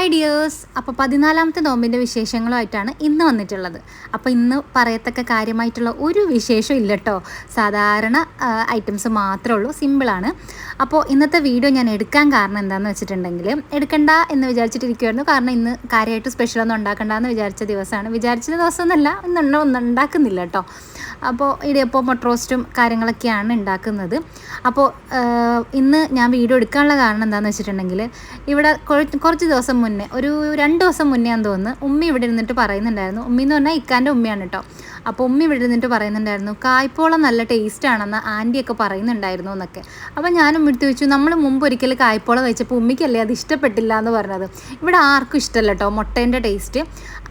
Hi dears. അപ്പോൾ പതിനാലാമത്തെ നോമ്പിന്റെ വിശേഷങ്ങളുമായിട്ടാണ് ഇന്ന് വന്നിട്ടുള്ളത്. അപ്പോൾ ഇന്ന് പറയത്തക്ക കാര്യമായിട്ടുള്ള ഒരു വിശേഷം ഇല്ല കേട്ടോ സാധാരണ ഐറ്റംസ് മാത്രമേ ഉള്ളൂ. സിമ്പിളാണ് അപ്പോൾ ഇന്നത്തെ വീഡിയോ ഞാൻ എടുക്കാൻ കാരണം എന്താണെന്ന് വെച്ചിട്ടുണ്ടെങ്കിൽ എടുക്കണ്ട എന്ന് വിചാരിച്ചിട്ടിരിക്കുമായിരുന്നു കാരണം ഇന്ന് കാര്യമായിട്ട് സ്പെഷ്യലൊന്നും ഉണ്ടാക്കണ്ട എന്ന് വിചാരിച്ച ദിവസമാണ്. വിചാരിച്ച ദിവസമൊന്നുമല്ല ഇന്ന് ഒന്നും ഉണ്ടാക്കുന്നില്ല കേട്ടോ അപ്പോൾ ഇടിയപ്പോൾ മൊട്ടറോസ്റ്റും കാര്യങ്ങളൊക്കെയാണ് ഉണ്ടാക്കുന്നത്. അപ്പോൾ ഇന്ന് ഞാൻ വീഡിയോ എടുക്കാനുള്ള കാരണം എന്താണെന്ന് വെച്ചിട്ടുണ്ടെങ്കിൽ ഇവിടെ കുറ- കുറച്ച് ദിവസം മുന്നേ ഒരു രണ്ട് ദിവസം മുന്നേ ആണെന്ന് തോന്നുന്നു. ഉമ്മി ഇവിടെ ഇരുന്നിട്ട് പറയുന്നുണ്ടായിരുന്നു. ഉമ്മി എന്ന് പറഞ്ഞാൽ ഇക്കാന്റെ ഉമ്മയാണ് കേട്ടോ അപ്പോൾ ഉമ്മി ഇവിടെ ഇരുന്നിട്ട് പറയുന്നുണ്ടായിരുന്നു കായ്പോളം നല്ല ടേസ്റ്റ് ആണെന്ന് ആന്റിയൊക്കെ പറയുന്നുണ്ടായിരുന്നു എന്നൊക്കെ. അപ്പോൾ ഞാൻ ഉമ്മിടുത്ത് ചോദിച്ചു നമ്മൾ മുമ്പ് ഒരിക്കൽ കായ്പോളം കഴിച്ചപ്പോൾ ഉമ്മിക്കല്ലേ അത് ഇഷ്ടപ്പെട്ടില്ല എന്ന് പറഞ്ഞത്? ഇവിടെ ആർക്കും ഇഷ്ടമല്ല കേട്ടോ മുട്ടേന്റെ ടേസ്റ്റ്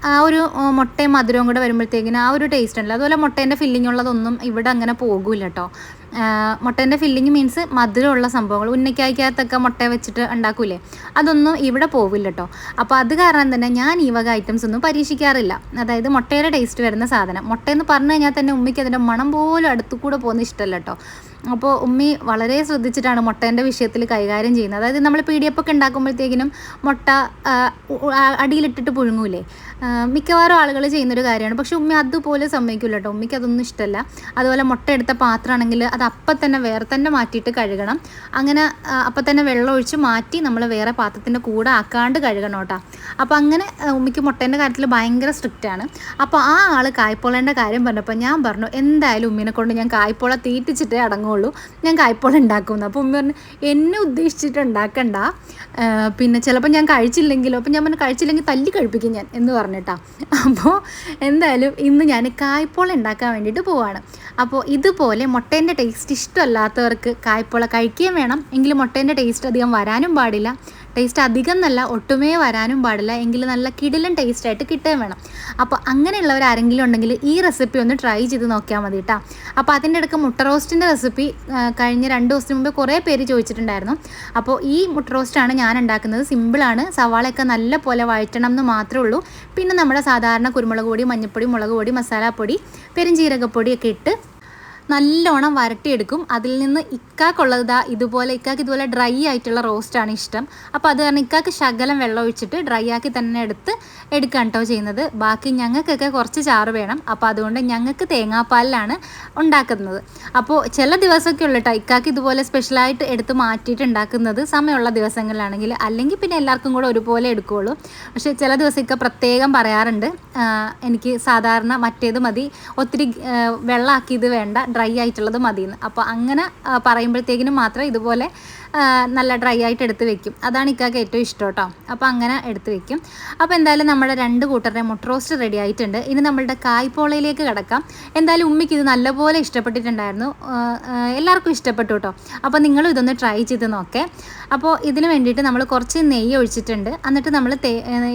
ആ ഒരു മുട്ടയും മധുരവും കൂടെ വരുമ്പോഴത്തേക്കിന് ആ ഒരു ടേസ്റ്റ് ഉണ്ടല്ലോ. അതുപോലെ മുട്ടേന്റെ ഫില്ലിംഗ് ഉള്ളതൊന്നും ഇവിടെ അങ്ങനെ പോകില്ല കേട്ടോ മുട്ടേന്റെ ഫില്ലിങ് മീൻസ് മധുരമുള്ള സംഭവങ്ങൾ. ഉന്നക്കായ്ക്കകത്തൊക്കെ മുട്ട വെച്ചിട്ട് ഉണ്ടാക്കൂലേ? അതൊന്നും ഇവിടെ പോകില്ല കേട്ടോ അപ്പോൾ അത് കാരണം തന്നെ ഞാൻ ഈ വക ഐറ്റംസ് ഒന്നും പരീക്ഷിക്കാറില്ല. അതായത് മുട്ടയുടെ ടേസ്റ്റ് വരുന്ന സാധനം. മുട്ടയെന്ന് പറഞ്ഞു കഴിഞ്ഞാൽ തന്നെ ഉമ്മയ്ക്ക് അതിന്റെ മണം പോലും അടുത്തു കൂടെ പോകുന്ന ഇഷ്ടമല്ല കേട്ടോ അപ്പോൾ ഉമ്മി വളരെ ശ്രദ്ധിച്ചിട്ടാണ് മുട്ടേന്റെ വിഷയത്തിൽ കൈകാര്യം ചെയ്യുന്നത്. അതായത് നമ്മൾ പി ഡി എഫ് ഒക്കെ ഉണ്ടാക്കുമ്പോഴത്തേക്കിനും മുട്ട അടിയിലിട്ടിട്ട് പുഴുങ്ങൂലേ? മിക്കവാറും ആളുകൾ ചെയ്യുന്നൊരു കാര്യമാണ്. പക്ഷെ ഉമ്മി അതുപോലെ സമ്മതിക്കില്ല കേട്ടോ. ഉമ്മിക്ക് അതൊന്നും ഇഷ്ടമല്ല അതുപോലെ മുട്ട എടുത്ത പാത്രമാണെങ്കിൽ അത് അപ്പം തന്നെ വേറെ തന്നെ മാറ്റിയിട്ട് കഴുകണം. അങ്ങനെ അപ്പം തന്നെ വെള്ളം ഒഴിച്ച് മാറ്റി നമ്മൾ വേറെ പാത്രത്തിന്റെ കൂടെ ആക്കാണ്ട് കഴുകണം കേട്ടോ. അപ്പോൾ അങ്ങനെ ഉമ്മിക്ക് മുട്ടേന്റെ കാര്യത്തിൽ ഭയങ്കര സ്ട്രിക്റ്റ് ആണ്. അപ്പോൾ ആ ആൾ കായ്പോളേന്റെ കാര്യം പറഞ്ഞപ്പോൾ ഞാൻ പറഞ്ഞു എന്തായാലും ഉമ്മിനെ കൊണ്ട് ഞാൻ കായ്പോള തീറ്റിച്ചിട്ടേ അടങ്ങുള്ളൂ ഞാൻ കായ്പോള ഉണ്ടാക്കുമെന്ന്. അപ്പോൾ ഉമ്മ പറഞ്ഞു എന്നെ ഉദ്ദേശിച്ചിട്ട് ഉണ്ടാക്കണ്ട. പിന്നെ ചിലപ്പോൾ ഞാൻ കഴിച്ചില്ലെങ്കിലോ അപ്പം ഞാൻ പറഞ്ഞു കഴിച്ചില്ലെങ്കിൽ തല്ലി കഴിപ്പിക്കും ഞാൻ എന്ന് പറഞ്ഞിട്ടാ. അപ്പോൾ എന്തായാലും ഇന്ന് ഞാൻ കായ്പോള ഉണ്ടാക്കാൻ വേണ്ടിയിട്ട് പോവാണ്. അപ്പോൾ ഇതുപോലെ മുട്ടേന്റെ ടേസ്റ്റ് ഇഷ്ടമല്ലാത്തവർക്ക് കായ്പോള കഴിക്കുകയും വേണം. എങ്കിലും മുട്ടേന്റെ ടേസ്റ്റ് അധികം വരാനും പാടില്ല. ടേസ്റ്റ് അധികം നല്ല ഒട്ടുമേ വരാനും പാടില്ല. എങ്കിൽ നല്ല കിടിലൻ ടേസ്റ്റ് ആയിട്ട് കിട്ടുകയും വേണം. അപ്പോൾ അങ്ങനെയുള്ളവർ ആരെങ്കിലും ഉണ്ടെങ്കിൽ ഈ റെസിപ്പി ഒന്ന് ട്രൈ ചെയ്ത് നോക്കിയാൽ മതി കേട്ടോ അപ്പോൾ അതിന്റെ ഇടയ്ക്ക് മുട്ട റോസ്റ്റിന്റെ റെസിപ്പി കഴിഞ്ഞ രണ്ട് ദിവസത്തിന് മുമ്പ് കുറേ പേര് ചോദിച്ചിട്ടുണ്ടായിരുന്നു. അപ്പോൾ ഈ മുട്ട റോസ്റ്റാണ് ഞാൻ ഉണ്ടാക്കുന്നത്. സിമ്പിളാണ് സവാളയൊക്കെ നല്ല പോലെ വഴറ്റണം എന്ന് മാത്രമേ ഉള്ളൂ. പിന്നെ നമ്മുടെ സാധാരണ കുരുമുളക് പൊടി മഞ്ഞൾപ്പൊടി മുളക് പൊടി മസാലപ്പൊടി പെരുംജീരകപ്പൊടിയൊക്കെ ഇട്ട് നല്ലോണം വരട്ടിയെടുക്കും. അതിൽ നിന്ന് ഇക്കാക്കുള്ളത് ഇതുപോലെ ഇക്കാക്ക് ഇതുപോലെ ഡ്രൈ ആയിട്ടുള്ള റോസ്റ്റാണ് ഇഷ്ടം. അപ്പോൾ അത് കാരണം ഇക്കാക്ക് ശകലം വെള്ളം ഒഴിച്ചിട്ട് ഡ്രൈ ആക്കി തന്നെ എടുത്ത് എടുക്കാൻ കേട്ടോ ചെയ്യുന്നത്. ബാക്കി ഞങ്ങൾക്കൊക്കെ കുറച്ച് ചാറ് വേണം. അപ്പോൾ അതുകൊണ്ട് ഞങ്ങൾക്ക് തേങ്ങാപ്പാലിലാണ് ഉണ്ടാക്കുന്നത്. അപ്പോൾ ചില ദിവസമൊക്കെ ഉള്ളു കേട്ടോ ഇക്കാക്ക് ഇതുപോലെ സ്പെഷ്യലായിട്ട് എടുത്ത് മാറ്റിയിട്ട് ഉണ്ടാക്കുന്നത്. സമയമുള്ള ദിവസങ്ങളിലാണെങ്കിൽ അല്ലെങ്കിൽ പിന്നെ എല്ലാവർക്കും കൂടെ ഒരുപോലെ എടുക്കുകയുള്ളൂ പക്ഷേ ചില ദിവസം ഇക്ക പ്രത്യേകം പറയാറുണ്ട് എനിക്ക് സാധാരണ മറ്റേത് മതി. ഒത്തിരി വെള്ളമാക്കിയത് വേണ്ട. ഡ്രൈ ആയിട്ടുള്ളത് മതിയെന്ന്. അപ്പോൾ അങ്ങനെ പറയുമ്പോഴത്തേക്കിനും മാത്രം ഇതുപോലെ നല്ല ഡ്രൈ ആയിട്ട് എടുത്ത് വെക്കും. അതാണ് ഇക്കാക്ക് ഏറ്റവും ഇഷ്ടം കേട്ടോ. അപ്പോൾ അങ്ങനെ എടുത്ത് വെക്കും. അപ്പോൾ എന്തായാലും നമ്മുടെ രണ്ട് കൂട്ടരുടെ മുട്ട റോസ്റ്റ് റെഡി ആയിട്ടുണ്ട്. ഇനി നമ്മളുടെ കായ്പോളയിലേക്ക് കിടക്കാം. എന്തായാലും ഉമ്മിക്ക് ഇത് നല്ലപോലെ ഇഷ്ടപ്പെട്ടിട്ടുണ്ടായിരുന്നു. എല്ലാവർക്കും ഇഷ്ടപ്പെട്ടു കേട്ടോ. അപ്പോൾ നിങ്ങളും ഇതൊന്ന് ട്രൈ ചെയ്ത് നോക്കേ. അപ്പോൾ ഇതിന് വേണ്ടിയിട്ട് നമ്മൾ കുറച്ച് നെയ്യ് ഒഴിച്ചിട്ടുണ്ട്. എന്നിട്ട് നമ്മൾ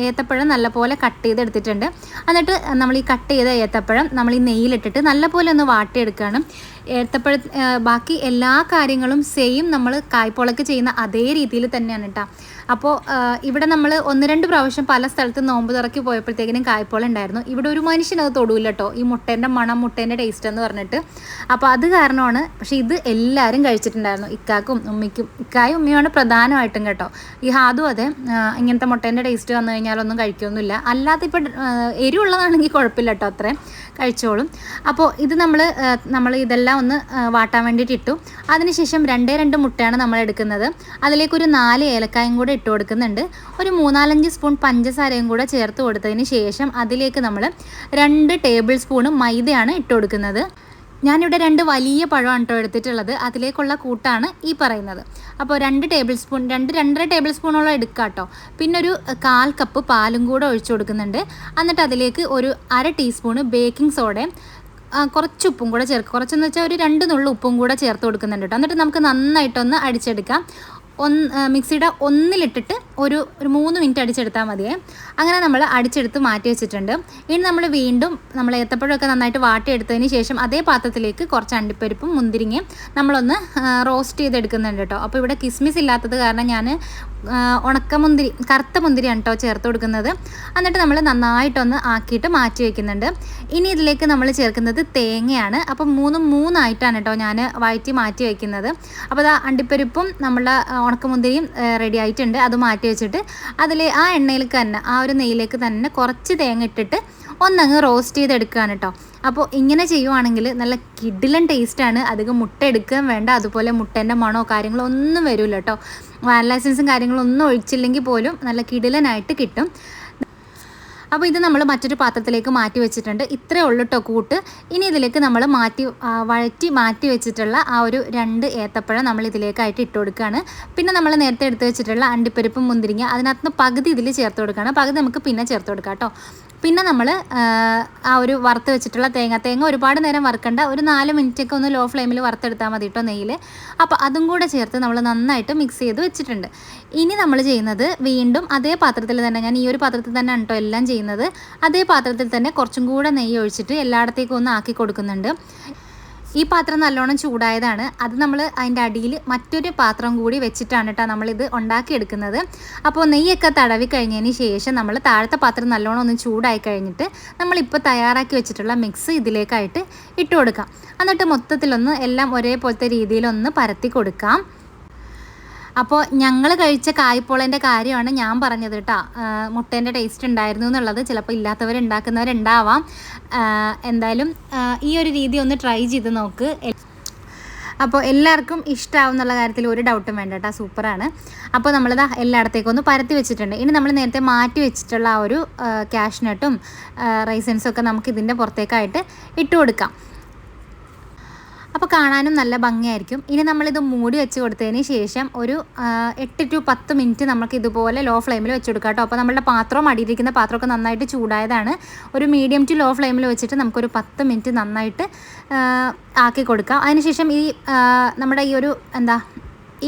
ഏത്തപ്പഴം നല്ലപോലെ കട്ട് ചെയ്തെടുത്തിട്ടുണ്ട്. എന്നിട്ട് നമ്മൾ ഈ കട്ട് ചെയ്ത ഏത്തപ്പഴം നമ്മൾ ഈ നെയ്യിലിട്ടിട്ട് നല്ലപോലെ ഒന്ന് വാട്ടിയെടുക്കുകയാണ് ഏത്തപ്പഴ ബാക്കി എല്ലാ കാര്യങ്ങളും സെയിം നമ്മൾ കായ്പോളക്ക് ചെയ്യുന്ന അതേ രീതിയിൽ തന്നെയാണ് കേട്ടോ അപ്പോൾ ഇവിടെ നമ്മൾ ഒന്ന് രണ്ട് പ്രാവശ്യം പല സ്ഥലത്ത് നോമ്പ് തുറക്കി പോയപ്പോഴത്തേക്കിനും കായ്പോള ഉണ്ടായിരുന്നു. ഇവിടെ ഒരു മനുഷ്യനത് തൊടൂല കേട്ടോ ഈ മുട്ടേന്റെ മണം മുട്ടേന്റെ ടേസ്റ്റ് എന്ന് പറഞ്ഞിട്ട്. അപ്പോൾ അത് കാരണമാണ് പക്ഷേ ഇത് എല്ലാവരും കഴിച്ചിട്ടുണ്ടായിരുന്നു. ഇക്കാക്കും ഉമ്മിക്കും. ഇക്കായും ഉമ്മയുമാണ് പ്രധാനമായിട്ടും കേട്ടോ. ഈ ഹാദും അതെ ഇങ്ങനത്തെ മുട്ടേന്റെ ടേസ്റ്റ് വന്നു കഴിഞ്ഞാലൊന്നും കഴിക്കൊന്നുമില്ല. അല്ലാതെ ഇപ്പോൾ എരിവുള്ളതാണെങ്കിൽ കുഴപ്പമില്ല കേട്ടോ അത്രയും കഴിച്ചോളും. അപ്പോൾ ഇത് നമ്മൾ നമ്മൾ ഇതെല്ലാം ഒന്ന് വാട്ടാൻ വേണ്ടിയിട്ട് ഇട്ടു. അതിനുശേഷം രണ്ടേ രണ്ട് മുട്ടയാണ് നമ്മൾ എടുക്കുന്നത്. അതിലേക്കൊരു നാല് ഏലക്കായും കൂടെ ഇട്ട് കൊടുക്കുന്നുണ്ട്. ഒരു മൂന്നാലഞ്ച് സ്പൂൺ പഞ്ചസാരയും കൂടെ ചേർത്ത് കൊടുത്തതിന് ശേഷം അതിലേക്ക് നമ്മൾ രണ്ട് ടേബിൾ സ്പൂണ് മൈദയാണ് ഇട്ട് കൊടുക്കുന്നത്. ഞാനിവിടെ രണ്ട് വലിയ പഴമാണ് കേട്ടോ എടുത്തിട്ടുള്ളത്. അതിലേക്കുള്ള കൂട്ടാണ് ഈ പറയുന്നത്. അപ്പോൾ രണ്ട് ടേബിൾ സ്പൂൺ രണ്ട് രണ്ടര ടേബിൾ സ്പൂണോളം എടുക്കുക കേട്ടോ പിന്നെ ഒരു കാൽ കപ്പ് പാലും കൂടെ ഒഴിച്ചു കൊടുക്കുന്നുണ്ട്. എന്നിട്ട് അതിലേക്ക് ഒരു അര ടീസ്പൂണ് ബേക്കിംഗ് സോഡയും കുറച്ച് ഉപ്പും കൂടെ ചേർക്കുക കുറച്ചെന്ന് വെച്ചാൽ ഒരു രണ്ട് നുള്ളു ഉപ്പും കൂടെ ചേർത്ത് കൊടുക്കുന്നുണ്ട് കേട്ടോ എന്നിട്ട് നമുക്ക് നന്നായിട്ടൊന്ന് അടിച്ചെടുക്കാം. ഒന്ന് മിക്സിയുടെ ഒന്നിലിട്ടിട്ട് ഒരു ഒരു മൂന്ന് മിനിറ്റ് അടിച്ചെടുത്താൽ മതിയേ. അങ്ങനെ നമ്മൾ അടിച്ചെടുത്ത് മാറ്റി വെച്ചിട്ടുണ്ട്. ഇനി നമ്മൾ വീണ്ടും നമ്മൾ ഏത്തപ്പഴമൊക്കെ നന്നായിട്ട് വാട്ടിയെടുത്തതിന് ശേഷം അതേ പാത്രത്തിലേക്ക് കുറച്ച് അണ്ടിപ്പരിപ്പും മുന്തിരിങ്ങയും നമ്മളൊന്ന് റോസ്റ്റ് ചെയ്തെടുക്കുന്നുണ്ട് കേട്ടോ. അപ്പോൾ ഇവിടെ കിസ്മിസ് ഇല്ലാത്തത് കാരണം ഞാൻ ഉണക്കമുന്തിരി കറുത്ത മുന്തിരിയാണ് കേട്ടോ ചേർത്ത് കൊടുക്കുന്നത്. എന്നിട്ട് നമ്മൾ നന്നായിട്ടൊന്ന് ആക്കിയിട്ട് മാറ്റി വയ്ക്കുന്നുണ്ട് ഇനി ഇതിലേക്ക് നമ്മൾ ചേർക്കുന്നത് തേങ്ങയാണ്. അപ്പം മൂന്ന് മൂന്നായിട്ടാണ് കേട്ടോ ഞാൻ വഴറ്റി മാറ്റി വയ്ക്കുന്നത് അപ്പോൾ അത് അണ്ടിപ്പരിപ്പും നമ്മളുടെ ഉണക്കമുന്തിരിയും റെഡി ആയിട്ടുണ്ട്. അത് മാറ്റി വെച്ചിട്ട് അതിൽ ആ എണ്ണയിലേക്ക് തന്നെ ആ ഒരു നെയ്യിലേക്ക് തന്നെ കുറച്ച് തേങ്ങ ഇട്ടിട്ട് ഒന്നങ്ങ് റോസ്റ്റ് ചെയ്തെടുക്കുകയാണ് കേട്ടോ അപ്പോൾ ഇങ്ങനെ ചെയ്യുവാണെങ്കിൽ നല്ല കിഡിലൻ ടേസ്റ്റാണ് അധികം മുട്ട എടുക്കുകയും വേണ്ട. അതുപോലെ മുട്ടേന്റെ മണോ കാര്യങ്ങളോ ഒന്നും വരില്ല കേട്ടോ വാനലൈസൻസും കാര്യങ്ങളും ഒന്നും ഒഴിച്ചില്ലെങ്കിൽ പോലും നല്ല കിഡിലനായിട്ട് കിട്ടും. അപ്പോൾ ഇത് നമ്മൾ മറ്റൊരു പാത്രത്തിലേക്ക് മാറ്റി വെച്ചിട്ടുണ്ട്. ഇത്രയേ ഉള്ളൂ കേട്ടോ കൂട്ട്. ഇനി ഇതിലേക്ക് നമ്മൾ മാറ്റി വഴറ്റി മാറ്റി വെച്ചിട്ടുള്ള ആ ഒരു രണ്ട് ഏത്തപ്പഴം നമ്മൾ ഇതിലേക്കായിട്ട് ഇട്ട് കൊടുക്കുകയാണ്. പിന്നെ നമ്മൾ നേരത്തെ എടുത്ത് വെച്ചിട്ടുള്ള അണ്ടിപ്പരിപ്പും മുന്തിരിങ്ങ അതിനകത്ത് പകുതി ഇതിൽ ചേർത്ത് കൊടുക്കുകയാണ്. പകുതി നമുക്ക് പിന്നെ ചേർത്ത് കൊടുക്കാം കേട്ടോ പിന്നെ നമ്മൾ ആ ഒരു വറുത്ത് വെച്ചിട്ടുള്ള തേങ്ങ. തേങ്ങ ഒരുപാട് നേരം വറുക്കണ്ട. ഒരു നാല് മിനിറ്റൊക്കെ ഒന്ന് ലോ ഫ്ലെയിമിൽ വറുത്തെടുത്താൽ മതി കേട്ടോ നെയ്യിൽ അപ്പോൾ അതും കൂടെ ചേർത്ത് നമ്മൾ നന്നായിട്ട് മിക്സ് ചെയ്ത് വെച്ചിട്ടുണ്ട്. ഇനി നമ്മൾ ചെയ്യുന്നത് വീണ്ടും അതേ പാത്രത്തിൽ തന്നെ ഞാൻ ഈ ഒരു പാത്രത്തിൽ തന്നെ കേട്ടോ എല്ലാം ചെയ്യുന്നത്. അതേ പാത്രത്തിൽ തന്നെ കുറച്ചും കൂടെ നെയ്യ് ഒഴിച്ചിട്ട് എല്ലായിടത്തേക്കും ഒന്ന് ആക്കി കൊടുക്കുന്നുണ്ട്. ഈ പാത്രം നല്ലോണം ചൂടായതാണ്. അത് നമ്മൾ അതിന്റെ അടിയിൽ മറ്റൊരു പാത്രം കൂടി വെച്ചിട്ടാണ് കേട്ടോ നമ്മളിത് ഉണ്ടാക്കിയെടുക്കുന്നത്. അപ്പോൾ നെയ്യൊക്കെ തടവി കഴിഞ്ഞതിന് ശേഷം നമ്മൾ താഴത്തെ പാത്രം നല്ലോണം ഒന്ന് ചൂടായി കഴിഞ്ഞിട്ട് നമ്മളിപ്പോൾ തയ്യാറാക്കി വെച്ചിട്ടുള്ള മിക്സ് ഇതിലേക്കായിട്ട് ഇട്ട് കൊടുക്കാം. എന്നിട്ട് മൊത്തത്തിലൊന്ന് എല്ലാം ഒരേപോലത്തെ രീതിയിലൊന്ന് പരത്തി കൊടുക്കാം. അപ്പോൾ ഞങ്ങൾ കഴിച്ച കായ്പോളേന്റെ കാര്യമാണ് ഞാൻ പറഞ്ഞത് കേട്ടോ മുട്ടേന്റെ ടേസ്റ്റ് ഉണ്ടായിരുന്നു എന്നുള്ളത്. ചിലപ്പോൾ ഇല്ലാത്തവരുണ്ടാക്കുന്നവരുണ്ടാവാം. എന്തായാലും ഈ ഒരു രീതി ഒന്ന് ട്രൈ ചെയ്ത് നോക്ക്. അപ്പോൾ എല്ലാവർക്കും ഇഷ്ടമാവും എന്നുള്ള കാര്യത്തിൽ ഒരു ഡൗട്ടും വേണ്ട കേട്ടോ സൂപ്പറാണ് അപ്പോൾ നമ്മളിതാ എല്ലായിടത്തേക്കും ഒന്ന് പരത്തി വെച്ചിട്ടുണ്ട്. ഇനി നമ്മൾ നേരത്തെ മാറ്റി വെച്ചിട്ടുള്ള ആ ഒരു ക്യാഷ്നട്ടും റൈസൻസും ഒക്കെ നമുക്ക് ഇതിന്റെ പുറത്തേക്കായിട്ട് ഇട്ട് കൊടുക്കാം. അപ്പോൾ കാണാനും നല്ല ഭംഗിയായിരിക്കും. ഇനി നമ്മളിത് മൂടി വെച്ച് കൊടുത്തതിന് ശേഷം ഒരു എട്ട് ടു പത്ത് മിനിറ്റ് നമുക്ക് ഇതുപോലെ ലോ ഫ്ലെയിമിൽ വെച്ച് കൊടുക്കാം കേട്ടോ. അപ്പോൾ നമ്മളുടെ പാത്രം അടിയിരിക്കുന്ന പാത്രമൊക്കെ നന്നായിട്ട് ചൂടായതാണ്. ഒരു മീഡിയം ടു ലോ ഫ്ലെയിമിൽ വെച്ചിട്ട് നമുക്കൊരു പത്ത് മിനിറ്റ് നന്നായിട്ട് ആക്കി കൊടുക്കാം. അതിനുശേഷം ഈ നമ്മുടെ ഈ ഒരു എന്താ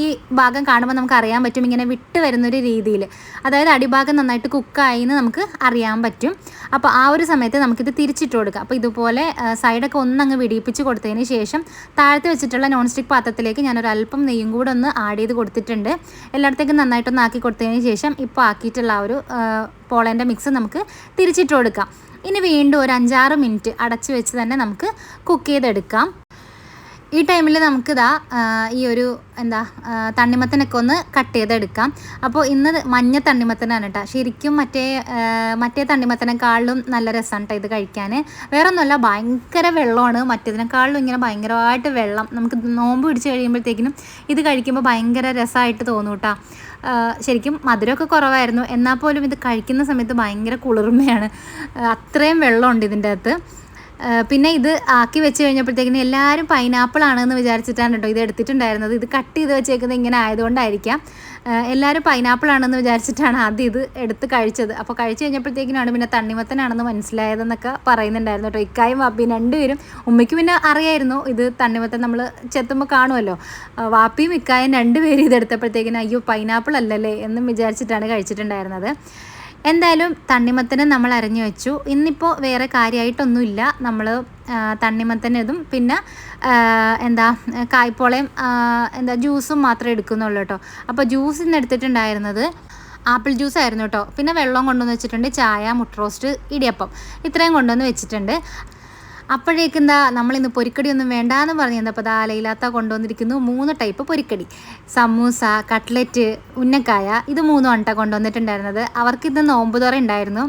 ഈ ഭാഗം കാണുമ്പോൾ നമുക്ക് അറിയാൻ പറ്റും ഇങ്ങനെ വിട്ട് വരുന്നൊരു രീതിയിൽ. അതായത് അടിഭാഗം നന്നായിട്ട് കുക്കായി എന്ന് നമുക്ക് അറിയാൻ പറ്റും. അപ്പോൾ ആ ഒരു സമയത്ത് നമുക്കിത് തിരിച്ചിട്ട് കൊടുക്കുക അപ്പോൾ ഇതുപോലെ സൈഡൊക്കെ ഒന്നങ്ങ് വിടിയിപ്പിച്ച് കൊടുത്തതിന് ശേഷം താഴത്ത് വെച്ചിട്ടുള്ള നോൺ സ്റ്റിക്ക് പാത്രത്തിലേക്ക് ഞാനൊരു അല്പം നെയ്യും കൂടെ ഒന്ന് ആഡ് ചെയ്ത് കൊടുത്തിട്ടുണ്ട്. എല്ലായിടത്തേക്കും നന്നായിട്ടൊന്ന് ആക്കി കൊടുത്തതിന് ശേഷം ഇപ്പോൾ ആക്കിയിട്ടുള്ള ആ ഒരു പോളേന്റെ മിക്സ് നമുക്ക് തിരിച്ചിട്ട് കൊടുക്കാം. ഇനി വീണ്ടും ഒരു അഞ്ചാറ് മിനിറ്റ് അടച്ച് വെച്ച് തന്നെ നമുക്ക് കുക്ക് ചെയ്തെടുക്കാം. ഈ ടൈമിൽ നമുക്കിതാ ഈ ഒരു എന്താ തണ്ണിമത്തനൊക്കെ ഒന്ന് കട്ട് ചെയ്തെടുക്കാം. അപ്പോൾ ഇന്ന് മഞ്ഞ തണ്ണിമത്തനാണ് കേട്ടോ ശരിക്കും മറ്റേ മറ്റേ തണ്ണിമത്തനെക്കാളിലും നല്ല രസമാണ് കേട്ടോ ഇത് കഴിക്കാൻ വേറെ ഒന്നുമല്ല ഭയങ്കര വെള്ളമാണ്. മറ്റേതിനേക്കാളിലും ഇങ്ങനെ ഭയങ്കരമായിട്ട് വെള്ളം. നമുക്ക് നോമ്പ് പിടിച്ച് കഴിയുമ്പോഴത്തേക്കിനും ഇത് കഴിക്കുമ്പോൾ ഭയങ്കര രസമായിട്ട് തോന്നും കേട്ടോ ശരിക്കും മധുരമൊക്കെ കുറവായിരുന്നു. എന്നാൽ പോലും ഇത് കഴിക്കുന്ന സമയത്ത് ഭയങ്കര കുളിർമയാണ്. അത്രയും വെള്ളമുണ്ട് ഇതിന്റെ അകത്ത്. പിന്നെ ഇത് ആക്കി വെച്ച് കഴിഞ്ഞപ്പോഴത്തേക്കിന് എല്ലാവരും പൈനാപ്പിൾ ആണെന്ന് വിചാരിച്ചിട്ടാണ് കേട്ടോ ഇത് എടുത്തിട്ടുണ്ടായിരുന്നത്. ഇത് കട്ട് ചെയ്ത് വെച്ചേക്കുന്നത് ഇങ്ങനെ ആയതുകൊണ്ടായിരിക്കാം. എല്ലാവരും പൈനാപ്പിൾ ആണെന്ന് വിചാരിച്ചിട്ടാണ് ആദ്യം ഇത് എടുത്ത് കഴിച്ചത്. അപ്പോൾ കഴിച്ച് കഴിഞ്ഞപ്പോഴത്തേക്കിനാണ് പിന്നെ തണ്ണിമത്തനാണെന്ന് മനസ്സിലായതെന്നൊക്കെ പറയുന്നുണ്ടായിരുന്നു കേട്ടോ. ഇക്കായും വാപ്പിയും രണ്ടുപേരും. ഉമ്മയ്ക്ക് പിന്നെ അറിയായിരുന്നു ഇത് തണ്ണിമത്തൻ നമ്മൾ ചെത്തുമ്പോൾ കാണുമല്ലോ. വാപ്പിയും ഇക്കായും രണ്ടുപേരും ഇത് എടുത്തപ്പോഴത്തേക്കിനും അയ്യോ പൈനാപ്പിൾ അല്ലല്ലേ എന്നും വിചാരിച്ചിട്ടാണ് കഴിച്ചിട്ടുണ്ടായിരുന്നത്. എന്തായാലും തണ്ണിമത്തന് നമ്മൾ അരഞ്ഞു വെച്ചു. ഇന്നിപ്പോൾ വേറെ കാര്യമായിട്ടൊന്നുമില്ല നമ്മൾ തണ്ണിമത്തനതും പിന്നെ എന്താ കായ്പോളയും എന്താ ജ്യൂസും മാത്രമേ എടുക്കുന്നുള്ളൂ കേട്ടോ. അപ്പോൾ ജ്യൂസ് ഇന്ന് എടുത്തിട്ടുണ്ടായിരുന്നത് ആപ്പിൾ ജ്യൂസ് ആയിരുന്നു കേട്ടോ. പിന്നെ വെള്ളം കൊണ്ടുവന്ന് വെച്ചിട്ടുണ്ട് ചായ മുട്ട റോസ്റ്റ് ഇടിയപ്പം. ഇത്രയും കൊണ്ടുവന്ന് വെച്ചിട്ടുണ്ട്. അപ്പോഴേക്കെന്താ നമ്മളിന്ന് പൊരിക്കടി ഒന്നും വേണ്ടാന്ന് പറഞ്ഞു അപ്പോൾ ദാ കൊണ്ടുവന്നിരിക്കുന്നു. മൂന്ന് ടൈപ്പ് പൊരിക്കടി. സമൂസ കട്ട്ലറ്റ് ഉന്നക്കായ ഇത് മൂന്നും അണ്ട കൊണ്ടുവന്നിട്ടുണ്ടായിരുന്നത്. അവർക്കിന്ന് നോമ്പ് തുറ ഉണ്ടായിരുന്നു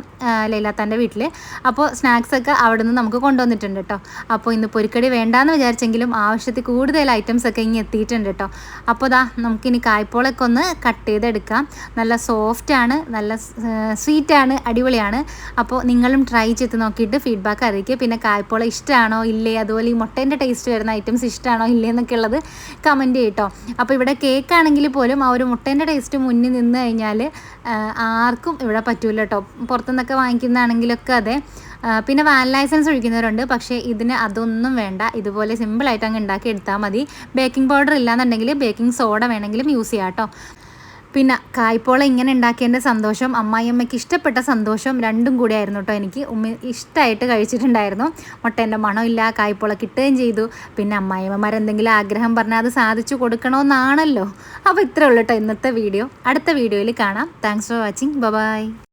ലൈലാത്താന്റെ വീട്ടിൽ അപ്പോൾ സ്നാക്സൊക്കെ അവിടെ നിന്ന് നമുക്ക് കൊണ്ടുവന്നിട്ടുണ്ട് കേട്ടോ അപ്പോൾ ഇന്ന് പൊരിക്കടി വേണ്ടാന്ന് വിചാരിച്ചെങ്കിലും ആവശ്യത്തിൽ കൂടുതൽ ഐറ്റംസ് ഒക്കെ ഇങ്ങനെ എത്തിയിട്ടുണ്ട് കേട്ടോ അപ്പോൾ ദാ നമുക്കിനി കായ്പോളൊക്കെ ഒന്ന് കട്ട് ചെയ്തെടുക്കാം. നല്ല സോഫ്റ്റാണ് നല്ല സ്വീറ്റാണ് അടിപൊളിയാണ്. അപ്പോൾ നിങ്ങളും ട്രൈ ചെയ്ത് നോക്കിയിട്ട് ഫീഡ്ബാക്ക് അറിയിക്കുക. പിന്നെ കായ്പോള ഇഷ്ടമാണോ ഇല്ലേ? അതുപോലെ ഈ മുട്ടേന്റെ ടേസ്റ്റ് വരുന്ന ഐറ്റംസ് ഇഷ്ടമാണോ ഇല്ലേ എന്നൊക്കെ ഉള്ളത് കമന്റ് ചെയ്യട്ടോ. അപ്പോൾ ഇവിടെ കേക്ക് ആണെങ്കിൽ പോലും ആ ഒരു മുട്ടേന്റെ ടേസ്റ്റ് മുന്നിൽ നിന്ന് കഴിഞ്ഞാൽ ആർക്കും ഇവിടെ പറ്റൂല കേട്ടോ പുറത്തുനിന്നൊക്കെ വാങ്ങിക്കുന്നതാണെങ്കിലൊക്കെ അതെ. പിന്നെ വാൻ ലൈസൻസ് ഒഴിക്കുന്നവരുണ്ട്. പക്ഷേ ഇതിന് അതൊന്നും വേണ്ട. ഇതുപോലെ സിമ്പിളായിട്ട് അങ്ങ് ഉണ്ടാക്കി എടുത്താൽ മതി. ബേക്കിംഗ് പൗഡർ ഇല്ലാന്നുണ്ടെങ്കിൽ ബേക്കിംഗ് സോഡ വേണമെങ്കിലും യൂസ് ചെയ്യാം കേട്ടോ പിന്നെ കായ്പോള ഇങ്ങനെ ഉണ്ടാക്കിയതിന്റെ സന്തോഷം അമ്മായിയമ്മയ്ക്ക് ഇഷ്ടപ്പെട്ട സന്തോഷം രണ്ടും കൂടി ആയിരുന്നു കേട്ടോ എനിക്ക്. ഉമ്മ ഇഷ്ടമായിട്ട് കഴിച്ചിട്ടുണ്ടായിരുന്നു. മുട്ടേന്റെ മണമില്ല കായ്പോള കിട്ടുകയും ചെയ്തു. പിന്നെ അമ്മായിയമ്മമാർ എന്തെങ്കിലും ആഗ്രഹം പറഞ്ഞാൽ അത് സാധിച്ചു കൊടുക്കണമെന്നാണല്ലോ. അപ്പോൾ ഇത്രേ ഉള്ളൂ കേട്ടോ ഇന്നത്തെ വീഡിയോ. അടുത്ത വീഡിയോയിൽ കാണാം. Thanks for watching bye